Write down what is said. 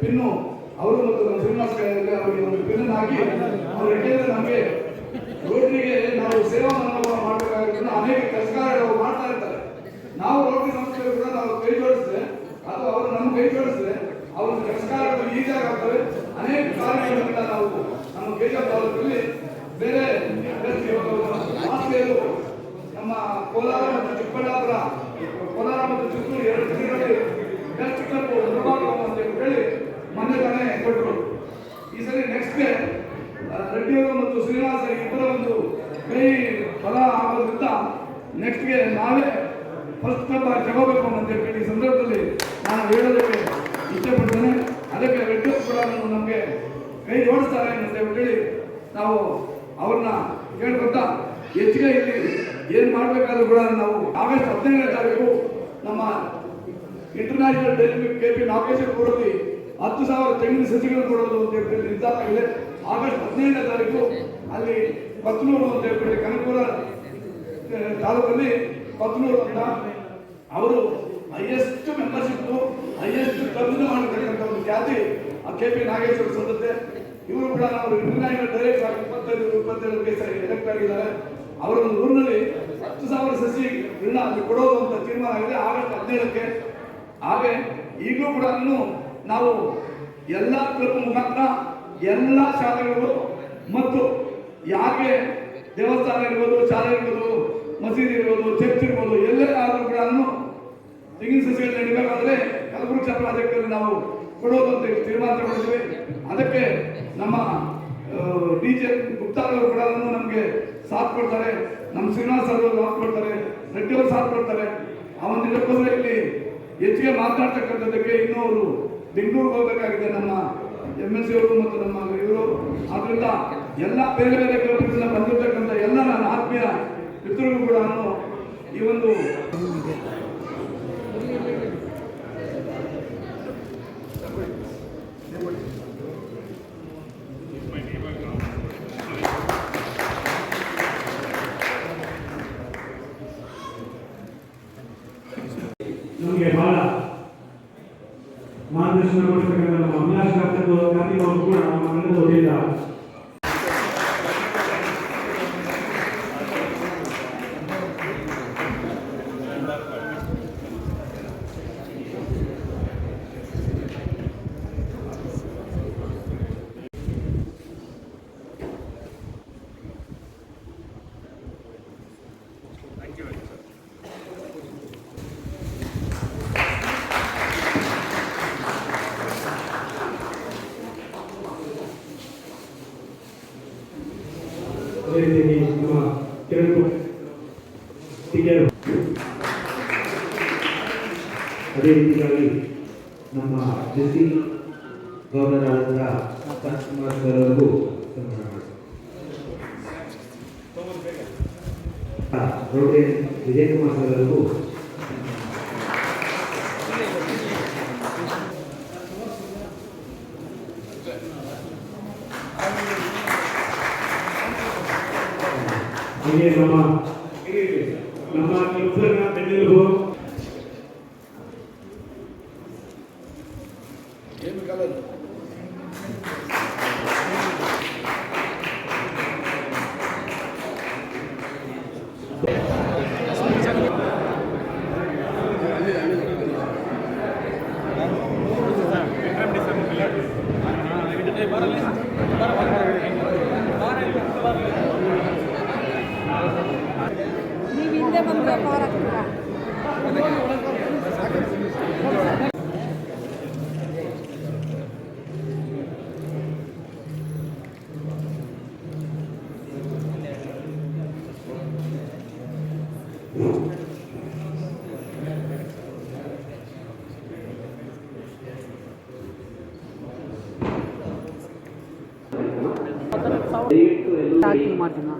Pin ಅವರು ಮತ್ತು ನಮ್ಮ ಶ್ರೀನಿವಾಸ ಅವರಿಗೆ ಒಂದು ಪಿನ್ ಹಾಕಿ, ಅವ್ರು ಹೇಳಿದ್ರೆ ನಮಗೆ ರೋಟರಿಗೆ ನಾವು ಸೇವಾ ಮನೋಭಾವ ಮಾಡಬೇಕಾಗಿರೋದನ್ನು ಅನೇಕ ಕೆಲಸಗಾರರು ಮಾಡ್ತಾ ಇರ್ತಾರೆ. ನಾವು ರೋಟರಿ ಸಂಸ್ಥೆ ಕೂಡ ನಾವು ಕೈ ಜೋಡಿಸಿದ್ರೆ ಅಥವಾ ಅವರು ನಮ್ಮ ಕೈ ಜೋಡಿಸಿದ್ರೆ ಅವ್ರ ಕಷ್ಟಕಾರಗಳು ಈಜಾಗ್ತವೆ ಅನೇಕ ಕಾರಣಗಳಿಂದ ನಾವು ನಮ್ಮ ಕೇಶವ ತಾಲೂಕಲ್ಲಿ ಬೇರೆ ಮಾಸ್ಕೆಯರು ನಮ್ಮ ಕೋಲಾರ ಮತ್ತು ಚಿಕ್ಕಬಳ್ಳಾಪುರ ಕೋಲಾರ ಮತ್ತು ಚಿತ್ತೂರು ಎರಡು ಜಿಲ್ಲೆಗಳಲ್ಲಿ ಬೆಸ್ಟ್ ಕ್ಲಬ್ ನಿರ್ವಾಹಕ ಅಂತ ಹೇಳಿ ಮೊನ್ನೆ ತಾನೇ ಕೊಟ್ಟರು ಈ ಸರಿ ನೆಕ್ಸ್ಟ್ಗೆ ರೆಡ್ಡಿಯವರು ಮತ್ತು ಶ್ರೀನಿವಾಸ ಇಬ್ಬರ ಒಂದು ಕೈ ಫಲ ಆಗೋದ್ರಿಂದ ನೆಕ್ಸ್ಟ್ಗೆ ನಾವೇ ಫಸ್ಟ್ ಆಗಿ ತಗೋಬೇಕು ಅಂತ ಹೇಳಿ ಈ ಸಂದರ್ಭದಲ್ಲಿ ನಾನು ಹೇಳೋದಕ್ಕೆ ಇಷ್ಟಪಡ್ತೇನೆ. ಅದಕ್ಕೆ ರೆಡ್ಡಿ ಕೂಡ ನಮಗೆ ಕೈ ಜೋಡಿಸ್ತಾರೆ ಅಂತ ಹೇಳಿ ನಾವು ಅವ್ರನ್ನ ಕೇಳ್ಕೊತಾ ಹೆಚ್ಚಿಗೆ ಇಲ್ಲಿ ಏನು ಮಾಡಬೇಕಾದ್ರೂ ಕೂಡ ನಾವು ಆಗಸ್ಟ್ ಹದಿನೈದನೇ ತಾರೀಕು ನಮ್ಮ international daily K P Nageshwara ಕೊಡೋದು ಹತ್ತು ಸಾವಿರ ತೆಂಗಿನ ಸಸಿಗಳು ಕೊಡೋದು ಅಂತ ಹೇಳಿ ನಿರ್ಧಾರ ಆಗಿದೆ ಆಗಸ್ಟ್ ಹದಿನೈದನೇ ತಾರೀಕು ಅಲ್ಲಿ ಪತ್ನೂರು ಅಂತ ಹೇಳ್ಬಿಟ್ಟು ಕನಕಪುರ ತಾಲೂಕಲ್ಲಿ ಪತ್ನೂರು ಅಂತ ಅವರು ಹೈಯೆಸ್ಟ್ ಮೆಂಬರ್ಶಿಪ್ ಹೈಯೆಸ್ಟ್ ಕಬ್ಬಿನ ಮಾಡಿರ್ತಕ್ಕಂಥ ಒಂದು ಖ್ಯಾತಿ ಆ ಕೆ ಪಿ ನಾಗೇಶ್ವರ ಸಂದತೆ ಇವರು ಕೂಡ ನಾವು ಇಂಟರ್ನ್ಯಾಷನಲ್ ಡೈರೆಕ್ಟ್ ಆಗಿ ಇಪ್ಪತ್ತೈದು ಇಪ್ಪತ್ತೇಳಕ್ಕೆ ಎಲೆಕ್ಟ್ ಆಗಿದ್ದಾರೆ. ಅವರ ಒಂದು ಊರಿನಲ್ಲಿ ಹತ್ತು ಸಾವಿರ ಸಸಿಗಳನ್ನ ಅಲ್ಲಿ ಕೊಡೋದು ಅಂತ ತೀರ್ಮಾನ ಆಗಿದೆ, ಆಗಸ್ಟ್ ಹದಿನೇಳಕ್ಕೆ. ಹಾಗೆ ಈಗಲೂ ಕೂಡ ನಾವು ಎಲ್ಲ ಕ್ಲಬ್ ಮುಖಾಂತರ ಎಲ್ಲ ಶಾಲೆಗಳು ಮತ್ತು ಯಾರಿಗೆ ದೇವಸ್ಥಾನ ಇರ್ಬೋದು, ಶಾಲೆ ಇರ್ಬೋದು, ಮಸೀದಿ ಇರ್ಬೋದು, ಚರ್ಚ್ ಇರ್ಬೋದು ಎಲ್ಲೇ ಆದರೂ ಕೂಡ ತೆಂಗಿನ ಸಸಿಗಳನ್ನ ಇಡಬೇಕಾದ್ರೆ ಕಲಬುರಗಿ ಪ್ರಾಜೆಕ್ಟಲ್ಲಿ ನಾವು ಕೊಡೋದು ಅಂತ ತೀರ್ಮಾನ ತಗೊಂಡಿದ್ವಿ ಅದಕ್ಕೆ ನಮ್ಮ ಡಿ ಜೆ ಗುಪ್ತಾ ಅವರು ಕೂಡ ನಮಗೆ ಸಾಥ್ ಕೊಡ್ತಾರೆ. ನಮ್ಮ ಶ್ರೀನಿವಾಸ್ ಅವರು ಸಾಥ್ ಕೊಡ್ತಾರೆ. ರೆಡ್ಡಿ ಅವರು ಸಾಥ್ ಕೊಡ್ತಾರೆ. ಆ ಒಂದು ಇದಕ್ಕೋಸ್ಕರ ಇಲ್ಲಿ ಹೆಚ್ಚಿಗೆ ಮಾತನಾಡ್ತಕ್ಕಂಥದ್ದಕ್ಕೆ ಇನ್ನೂ ಅವರು ಬೆಂಗಳೂರಿಗೆ ಹೋಗಬೇಕಾಗಿದೆ ನಮ್ಮ ಎಂ ಎಲ್ ಸಿ ಅವರು ಮತ್ತು ನಮ್ಮ ಇವರು. ಆದ್ರಿಂದ ಎಲ್ಲ ಬೇರೆ ಬೇರೆ ಕ್ಲಬ್ಗಳಿಂದ ಬಂದಿರತಕ್ಕಂಥ ಎಲ್ಲ ನನ್ನ ಆತ್ಮೀಯ ಮಿತ್ರರಿಗೂ ಕೂಡ ನಾನು ಈ ಒಂದು ಮಾರ್ಗದರ್ಶನ ಕೊಡ್ತಕ್ಕಂಥ ನಮ್ಮ ಅಭಿಲಾಷ್ ಅವರು ಕೂಡ ನಮ್ಮ ಮನೆಯಿಂದ ರೀತಿಯಾಗಿ ನಮ್ಮ ಟಿಕೆರು. ಅದೇ ರೀತಿಯಾಗಿ ನಮ್ಮ ಜೊತೆ ಗವರ್ನರ್ ಆದಂಥ ಕುಮಾರ್ ಸರ್ ಅವರಿಗೂ ರೋಟೆ ವಿಜಯ್ ಕುಮಾರ್ ಸರ್ ಅವರಿಗೂ ಹಾಗೆ ನಮ್ಮ ನಮ್ಮ ಕ್ಲಬ್ನ ಬೆನ್ನೆಲುಬು ಏನು ಕಲರ್ ಮಾಡ್ತೀನಿ